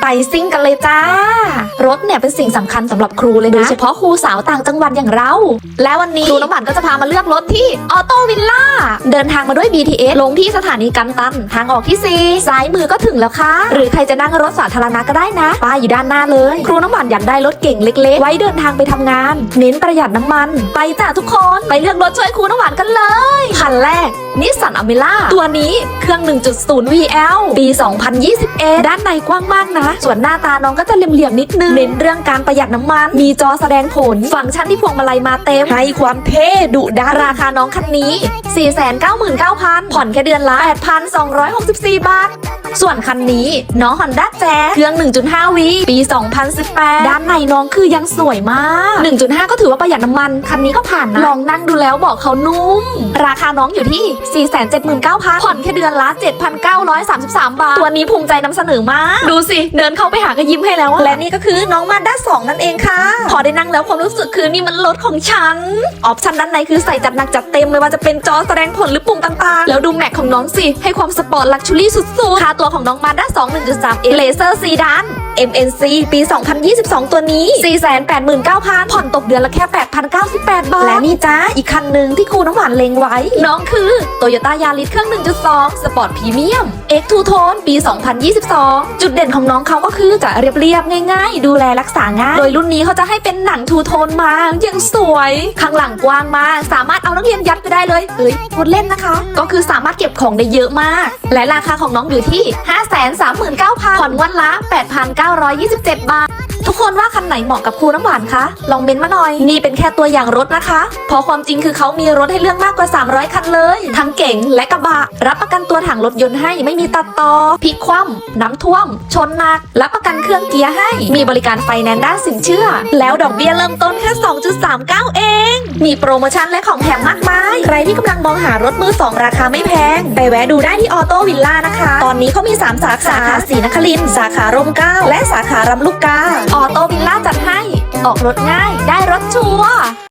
ไปซิ่งกันเลยจ้า รถเนี่ยเป็นสิ่งสำคัญสำหรับครูเลยนะโดยเฉพาะครูสาวต่างจังหวัดอย่างเรา และวันนี้ครูน้ำหวานก็จะพามาเลือกรถที่ออโต้วิลล่า เดินทางมาด้วย BTS ลงที่สถานีกันตัน ทางออกที่ 4 ซ้ายมือก็ถึงแล้วค่ะ หรือใครจะนั่งรถสาธารณะก็ได้นะ ป้ายอยู่ด้านหน้าเลย ครูน้ำหวานอยากได้รถเก่งเล็ก ๆ ไว้เดินทางไปทำงาน เน้นประหยัดน้ำมัน ไปจ้าทุกคน ไปเลือกรถช่วยครูน้ำหวานกันเลยคันแรกนิสสันอเมล่าตัวนี้เครื่อง 1.0 VL ปี 2021 ด้านในกว้างมากนะ ส่วนหน้าตาน้องก็จะเหลี่ยมๆนิดนึง เน้นเรื่องการประหยัดน้ำมัน มีจอแสดงผล ฟังก์ชันที่พวงมาลัยมาเต็ม ให้ความเท่ดุดันราคาน้องคันนี้499,000 ผ่อนแค่เดือนละ 8,264 บาท ส่วนคันนี้น้อง Honda Jazz เครื่อง 1.5 V ปี 2018 ด้านในน้องคือยังสวยมาก 1.5 ก็ถือว่าประหยัดน้ำมัน คันนี้ก็ผ่านนะลองนั่งดูแล้วบอกเขานุ่ม ราคาน้องอยู่ที่ 479,000ผ่อนแค่เดือนละ 7,933 บาท ตัวนี้ภูมิใจนำเสนอมาก ดูสิ เดินเข้าไปหาก็ยิ้มให้แล้วและนี่ก็คือน้องมาด้า2นั่นเองค่ะ พอได้นั่งแล้วความรู้สึกคือนี่มันรถของฉัน ออปชั่นด้านในคือใส่จัดหนักจัดเต็มไม่ว่าจะเป็นจอแสดงผลหรือปุ่มต่างๆ แล้วดูแม็กของน้องสิให้ความสปอร์ตลักชูรี่สุดๆค่าตัวของน้องมาด้า2 1.3เอเลเซอร์ซีดาน MNC ปี 2022 ตัวนี้ 489,000 ผ่อนตกเดือนละแค่ 8,098 บาท และนี่จ้าอีกคันหนึ่งที่ครูน้ำหวานเลงไว้ น้องคือ Toyota Yaris เครื่อง 1.2 Sport Premium X Two Tone ปี 2022 จุดเด่นของน้องเขาก็คือจะเรียบๆง่ายๆ ดูแลรักษาง่าย โดยรุ่นนี้เขาจะให้เป็นหนังทูโทนมายังสวย ข้างหลังกว้างมาก สามารถเอานักเรียนยัดไปได้เลยเอ้ยพูดเล่นนะคะ ก็คือสามารถเก็บของได้เยอะมาก และราคาของน้องอยู่ที่539,000ผ่อนงวันละ 8,927 บาท ทุกคนว่าคันไหนเหมาะกับครูน้ำหวานคะ ลองเม้นมาหน่อย นี่เป็นแค่ตัวอย่างรถนะคะเพราะความจริงคือเขามีรถให้เลือกมากกว่า 300 คันเลย ทั้งเก๋งและกระบะ รับประกันตัวถังรถยนต์ให้ไม่มีตัดต่อพลิกคว่ำน้ำท่วม ชนหนัก รับประกันเครื่องเกียร์ให้ มีบริการไฟแนนซ์ด้านสินเชื่อ แล้วดอกเบี้ยเริ่มต้นแค่ 2.39 เอง มีโปรโมชั่นและของแถมมากมาย ใครที่กำลังมองหารถมือสองราคาไม่แพง ไปแวะดูได้ที่ออโต้วิลล่านะคะ ตอนนี้เขามี 3 สาขา สาขาศรีนครินทร์สาขาร่มเกล้า และสาขารำลูกกา ออกรถง่ายได้รถชัวร์